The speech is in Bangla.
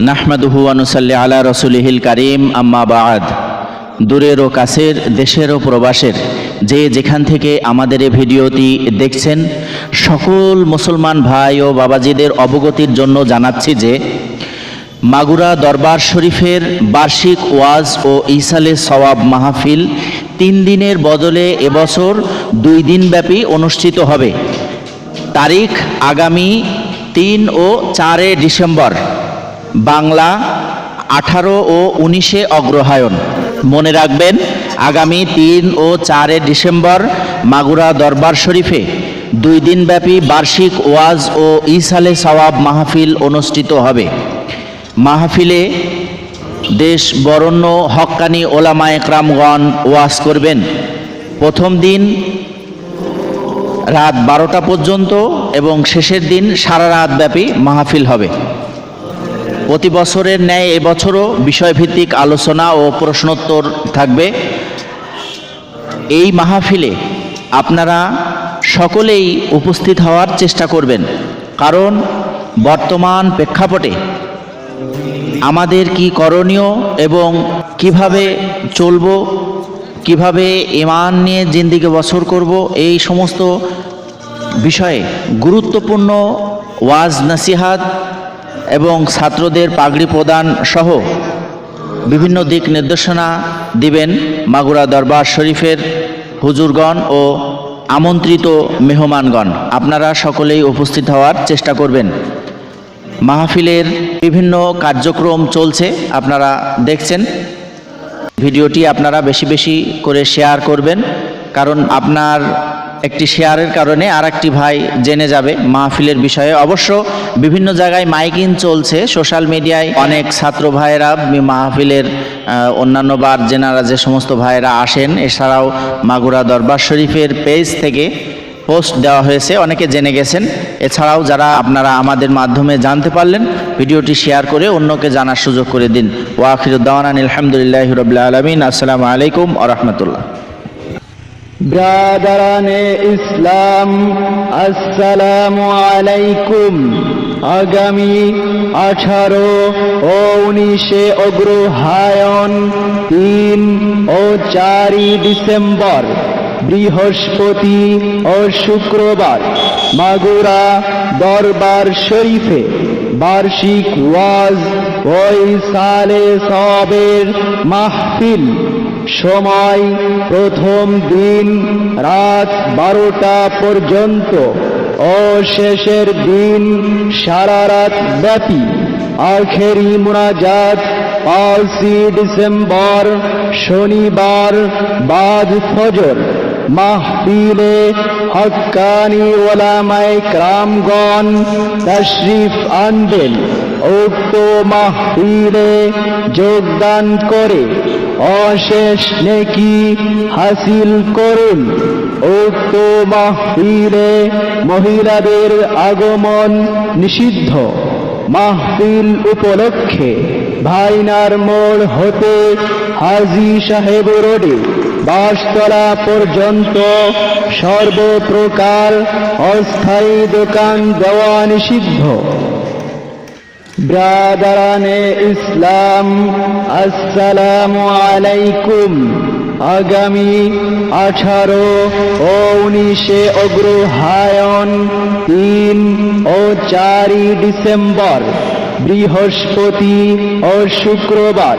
নাহমাদুহু আনুসাল্লি আলা রসুলিহিল কারিম, আম্মা বাদ। দূরের ও কাছের, দেশের ও প্রবাসের, যে যেখান থেকে আমাদের এই ভিডিওটি দেখছেন, সকল মুসলমান ভাই ও বাবাজিদের অবগতির জন্য জানাচ্ছি যে, মাগুরা দরবার শরীফের বার্ষিক ওয়াজ ও ইসালে সওয়াব মাহফিল তিন দিনের বদলে এবছর দুই দিনব্যাপী অনুষ্ঠিত হবে। তারিখ আগামী তিন ও চারে ডিসেম্বর। বাংলা আঠারো ও উনিশে অগ্রহায়ণ। মনে রাখবেন, আগামী তিন ও চারে ডিসেম্বর মাগুরা দরবার শরীফে দুই দিনব্যাপী বার্ষিক ওয়াজ ও ইসালে সওয়াব মাহফিল অনুষ্ঠিত হবে। মাহফিলে দেশ বরণ্য হক্কানি ওলামা একরামগণ ওয়াজ করবেন। প্রথম দিন রাত বারোটা পর্যন্ত এবং শেষের দিন সারা রাত ব্যাপী মাহফিল হবে। প্রতি বছরের ন্যায় এবছরও বিষয়ভিত্তিক আলোচনা ও প্রশ্নোত্তর থাকবে। এই মাহফিলে আপনারা সকলেই উপস্থিত হওয়ার চেষ্টা করবেন। কারণ বর্তমান প্রেক্ষাপটে আমাদের কি করণীয় এবং কীভাবে চলব, কীভাবে ইমান নিয়ে জিন্দিকে বছর করব, এই সমস্ত বিষয়ে গুরুত্বপূর্ণ ওয়াজ নাসিহাত এবং ছাত্রদের পাগড়ি প্রদান সহ বিভিন্ন দিক নির্দেশনা দিবেন মাগুরা দরবার শরীফের হুজুরগণ ও আমন্ত্রিত মেহমানগণ। আপনারা সকলেই উপস্থিত হওয়ার চেষ্টা করবেন। মাহফিলের বিভিন্ন কার্যক্রম চলছে, আপনারা দেখছেন। ভিডিওটি আপনারা বেশি বেশি করে শেয়ার করবেন, কারণ আপনার একটি শেয়ারের কারণে আর একটি ভাই জেনে যাবে মাহফিলের বিষয়ে। অবশ্য বিভিন্ন জায়গায় মাইকিং চলছে, সোশ্যাল মিডিয়ায় অনেক ছাত্র ভাইয়েরা মাহফিলের অন্যান্য বার জেনারা যে সমস্ত ভাইয়েরা আসেন, এছাড়াও মাগুরা দরবার শরীফের পেজ থেকে পোস্ট দেওয়া হয়েছে, অনেকে জেনে গেছেন। এছাড়াও যারা আপনারা আমাদের মাধ্যমে জানতে পারলেন, ভিডিওটি শেয়ার করে অন্যকে জানার সুযোগ করে দিন। ওয়াখিরুদ্দাওয়ান আলহামদুলিল্লাহ রবিল্লা আলমিন। আসসালামু আলাইকুম আ রহমতুল্লাহ। ব্রাদারানে ইসলাম, আসসালামু আলাইকুম। আগামী আঠারো ও উনিশে অগ্রহায়ণ তিন ও চারই ডিসেম্বর, বৃহস্পতি ও শুক্রবার, মাগুরা দরবার শরীফে বার্ষিক ওয়াজ ও সালে সবের মাহফিল, সময় প্রথম দিন রাত বারোটা পর্যন্ত। ও শেষের দিন সারা রাত ব্যাপী। আখেরি মুনাজাত, পাঁচই ডিসেম্বর, শনিবার, বাদ ফজর। মাহফিলে হক্কানি ওলামায় ক্রামগণ তশরিফ আনবেন। উক্ত মাহফিলে যোগদান করে অশেষ নেকি হাসিল করুন। উক্ত মাহফিলে মহিলাদের আগমন নিষিদ্ধ। মাহফিল উপলক্ষে ভাইনার মোড় হতে হাজি সাহেব রোডে বাসতলা পর্যন্ত সর্বপ্রকার অস্থায়ী দোকান দেওয়া নিষিদ্ধ। ব্রাদারানে ইসলাম আসসালামু আলাইকুম আগামী আঠারো ও উনিশে অগ্রহায়ণ তিন ও চারই ডিসেম্বর বৃহস্পতি ও শুক্রবার